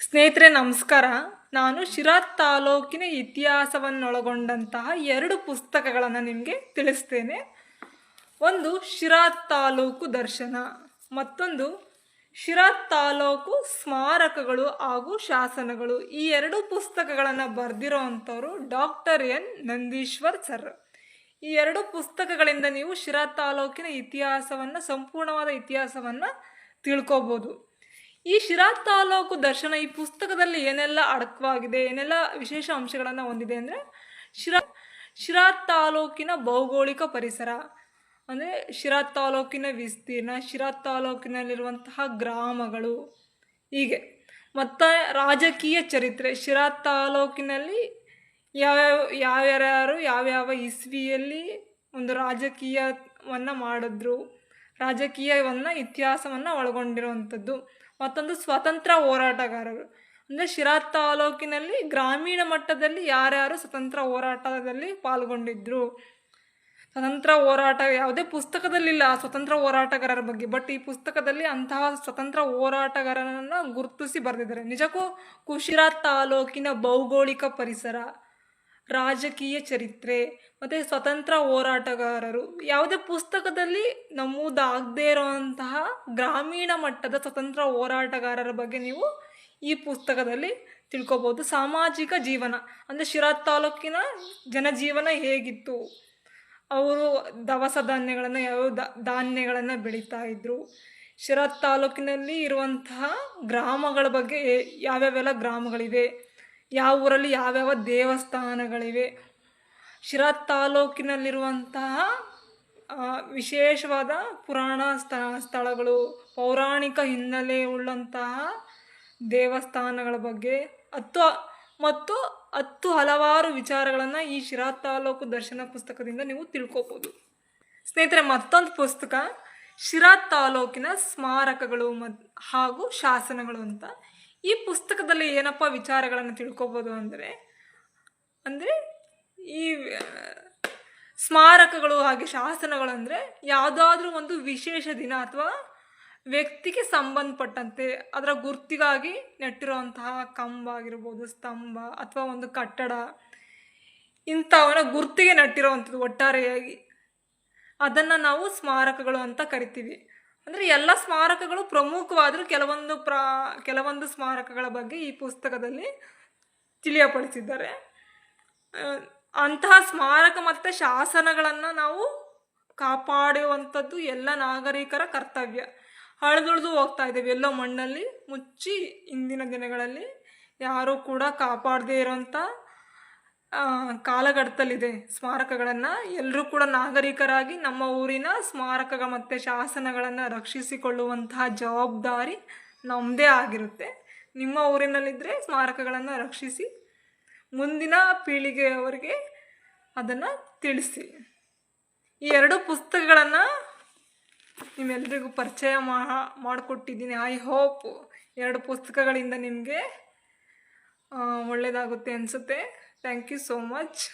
ಸ್ನೇಹಿತರೆ, ನಮಸ್ಕಾರ. ನಾನು ಶಿರಾ ತಾಲೂಕಿನ ಇತಿಹಾಸವನ್ನೊಳಗೊಂಡಂತಹ ಎರಡು ಪುಸ್ತಕಗಳನ್ನು ನಿಮಗೆ ತಿಳಿಸ್ತೇನೆ. ಒಂದು ಶಿರಾ ತಾಲೂಕು ದರ್ಶನ, ಮತ್ತೊಂದು ಶಿರಾ ತಾಲೂಕು ಸ್ಮಾರಕಗಳು ಹಾಗೂ ಶಾಸನಗಳು. ಈ ಎರಡು ಪುಸ್ತಕಗಳನ್ನು ಬರೆದಿರೋ ಅಂಥವ್ರು ಡಾಕ್ಟರ್ ಎನ್. ನಂದೀಶ್ವರ್ ಸರ್. ಈ ಎರಡು ಪುಸ್ತಕಗಳಿಂದ ನೀವು ಶಿರಾ ತಾಲೂಕಿನ ಇತಿಹಾಸವನ್ನು, ಸಂಪೂರ್ಣವಾದ ಇತಿಹಾಸವನ್ನು ತಿಳ್ಕೊಬೋದು. ಈ ಶಿರಾ ತಾಲೂಕು ದರ್ಶನ ಈ ಪುಸ್ತಕದಲ್ಲಿ ಏನೆಲ್ಲ ಅಡಕವಾಗಿದೆ, ಏನೆಲ್ಲ ವಿಶೇಷ ಅಂಶಗಳನ್ನು ಹೊಂದಿದೆ ಅಂದರೆ ಶಿರಾ ಶಿರಾ ತಾಲೂಕಿನ ಭೌಗೋಳಿಕ ಪರಿಸರ. ಅಂದರೆ ಶಿರಾ ತಾಲೂಕಿನ ವಿಸ್ತೀರ್ಣ, ಶಿರಾ ತಾಲೂಕಿನಲ್ಲಿರುವಂತಹ ಗ್ರಾಮಗಳು ಹೀಗೆ. ಮತ್ತು ರಾಜಕೀಯ ಚರಿತ್ರೆ, ಶಿರಾ ತಾಲೂಕಿನಲ್ಲಿ ಯಾವ್ಯಾವ, ಯಾವ್ಯಾರು, ಯಾವ್ಯಾವ ಇಸ್ವಿಯಲ್ಲಿ ಒಂದು ರಾಜಕೀಯವನ್ನು ಮಾಡಿದ್ರು, ರಾಜಕೀಯವನ್ನು ಇತಿಹಾಸವನ್ನು ಒಳಗೊಂಡಿರುವಂಥದ್ದು. ಮತ್ತೊಂದು ಸ್ವತಂತ್ರ ಹೋರಾಟಗಾರರು. ಅಂದರೆ ಶಿರಾ ತಾಲೂಕಿನಲ್ಲಿ ಗ್ರಾಮೀಣ ಮಟ್ಟದಲ್ಲಿ ಯಾರ್ಯಾರು ಸ್ವತಂತ್ರ ಹೋರಾಟದಲ್ಲಿ ಪಾಲ್ಗೊಂಡಿದ್ರು. ಸ್ವತಂತ್ರ ಹೋರಾಟ ಯಾವುದೇ ಪುಸ್ತಕದಲ್ಲಿಲ್ಲ ಸ್ವತಂತ್ರ ಹೋರಾಟಗಾರರ ಬಗ್ಗೆ. ಬಟ್ ಈ ಪುಸ್ತಕದಲ್ಲಿ ಅಂತಹ ಸ್ವತಂತ್ರ ಹೋರಾಟಗಾರರನ್ನು ಗುರುತಿಸಿ ಬರೆದಿದ್ದಾರೆ. ನಿಜಕ್ಕೂ ಕುಶಿರಾ ತಾಲೂಕಿನ ಭೌಗೋಳಿಕ ಪರಿಸರ ರಾಜಕೀಯ ಚರಿತ್ರೆ ಮತ್ತು ಸ್ವತಂತ್ರ ಹೋರಾಟಗಾರರು ಯಾವುದೇ ಪುಸ್ತಕದಲ್ಲಿ ನಮೂದಾಗದೇ ಇರುವಂತಹ ಗ್ರಾಮೀಣ ಮಟ್ಟದ ಸ್ವತಂತ್ರ ಹೋರಾಟಗಾರರ ಬಗ್ಗೆ ನೀವು ಈ ಪುಸ್ತಕದಲ್ಲಿ ತಿಳ್ಕೊಬೋದು. ಸಾಮಾಜಿಕ ಜೀವನ ಅಂದರೆ ಶಿರಾ ತಾಲೂಕಿನ ಜನಜೀವನ ಹೇಗಿತ್ತು? ಅವರು ದವಸ ಧಾನ್ಯಗಳನ್ನು ಯಾವ ಧಾನ್ಯಗಳನ್ನು ಬೆಳೀತಾ ಇದ್ದರು ಶಿರಾ ತಾಲೂಕಿನಲ್ಲಿ ಇರುವಂತಹ ಗ್ರಾಮಗಳ ಬಗ್ಗೆ ಯಾವ್ಯಾವೆಲ್ಲ ಗ್ರಾಮಗಳಿವೆ? ಯಾವ ಊರಲ್ಲಿ ಯಾವ್ಯಾವ ದೇವಸ್ಥಾನಗಳಿವೆ? ಶಿರಾ ತಾಲೂಕಿನಲ್ಲಿರುವಂತಹ ವಿಶೇಷವಾದ ಪುರಾಣ ಸ್ಥ, ಸ್ಥಳಗಳು, ಪೌರಾಣಿಕ ಹಿನ್ನೆಲೆ ಉಳ್ಳಂತಹ ದೇವಸ್ಥಾನಗಳ ಬಗ್ಗೆ ಹತ್ತು, ಮತ್ತು ಹತ್ತು ಹಲವಾರು ವಿಚಾರಗಳನ್ನು ಈ ಶಿರಾ ತಾಲೂಕು ದರ್ಶನ ಪುಸ್ತಕದಿಂದ ನೀವು ತಿಳ್ಕೊಬೋದು. ಸ್ನೇಹಿತರೆ, ಮತ್ತೊಂದು ಪುಸ್ತಕ ಶಿರಾ ತಾಲೂಕಿನ ಸ್ಮಾರಕಗಳು ಹಾಗೂ ಶಾಸನಗಳು ಅಂತ ಈ ಪುಸ್ತಕದಲ್ಲಿ ಏನಪ್ಪ ವಿಚಾರಗಳನ್ನು ತಿಳ್ಕೊಬೋದು ಅಂದರೆ ಅಂದರೆ ಈ ಸ್ಮಾರಕಗಳು ಹಾಗೆ ಶಾಸನಗಳು ಅಂದರೆ ಯಾವುದಾದ್ರೂ ಒಂದು ವಿಶೇಷ ದಿನ ಅಥವಾ ವ್ಯಕ್ತಿಗೆ ಸಂಬಂಧಪಟ್ಟಂತೆ ಅದರ ಗುರ್ತಿಗಾಗಿ ನೆಟ್ಟಿರುವಂತಹ ಕಂಬ ಆಗಿರ್ಬೋದು, ಸ್ತಂಭ ಅಥವಾ ಒಂದು ಕಟ್ಟಡ, ಇಂಥವನ್ನ ಗುರ್ತಿಗೆ ನೆಟ್ಟಿರುವಂಥದ್ದು ಒಟ್ಟಾರೆಯಾಗಿ. ಅದನ್ನು ನಾವು ಸ್ಮಾರಕಗಳು ಅಂತ ಕರಿತೀವಿ. ಅಂದರೆ ಎಲ್ಲ ಸ್ಮಾರಕಗಳು ಪ್ರಮುಖವಾದರೂ ಕೆಲವೊಂದು ಪ್ರಾ, ಕೆಲವೊಂದು ಸ್ಮಾರಕಗಳ ಬಗ್ಗೆ ಈ ಪುಸ್ತಕದಲ್ಲಿ ತಿಳಿಯಪಡಿಸಿದ್ದಾರೆ. ಅಂತಹ ಸ್ಮಾರಕ ಮತ್ತು ಶಾಸನಗಳನ್ನು ನಾವು ಕಾಪಾಡುವಂಥದ್ದು ಎಲ್ಲ ನಾಗರಿಕರ ಕರ್ತವ್ಯ. ಹಳದುಳಿದು ಹೋಗ್ತಾ ಇದ್ದೇವೆ ಎಲ್ಲೋ ಮಣ್ಣಲ್ಲಿ, ಮುಚ್ಚಿ ಇಂದಿನ ದಿನಗಳಲ್ಲಿ ಯಾರೂ ಕೂಡ ಕಾಪಾಡದೇ ಇರೋಂಥ ಕಾಲಘಟ್ಟದಲ್ಲಿದೆ ಸ್ಮಾರಕಗಳನ್ನು. ಎಲ್ಲರೂ ಕೂಡ ನಾಗರಿಕರಾಗಿ ನಮ್ಮ ಊರಿನ ಸ್ಮಾರಕ ಮತ್ತು ಶಾಸನಗಳನ್ನು ರಕ್ಷಿಸಿಕೊಳ್ಳುವಂತಹ ಜವಾಬ್ದಾರಿ ನಮ್ಮದೇ ಆಗಿರುತ್ತೆ. ನಿಮ್ಮ ಊರಿನಲ್ಲಿದ್ದರೆ ಸ್ಮಾರಕಗಳನ್ನು ರಕ್ಷಿಸಿ, ಮುಂದಿನ ಪೀಳಿಗೆಯವರಿಗೆ ಅದನ್ನು ತಿಳಿಸಿ. ಈ ಎರಡು ಪುಸ್ತಕಗಳನ್ನು ನಿಮ್ಮೆಲ್ರಿಗೂ ಪರಿಚಯ ಮಾ ಮಾಡಿಕೊಟ್ಟಿದ್ದೀನಿ. ಐ ಹೋಪ್ ಎರಡು ಪುಸ್ತಕಗಳಿಂದ ನಿಮಗೆ ಒಳ್ಳೆಯದಾಗುತ್ತೆ ಅನಿಸುತ್ತೆ. Thank you so much.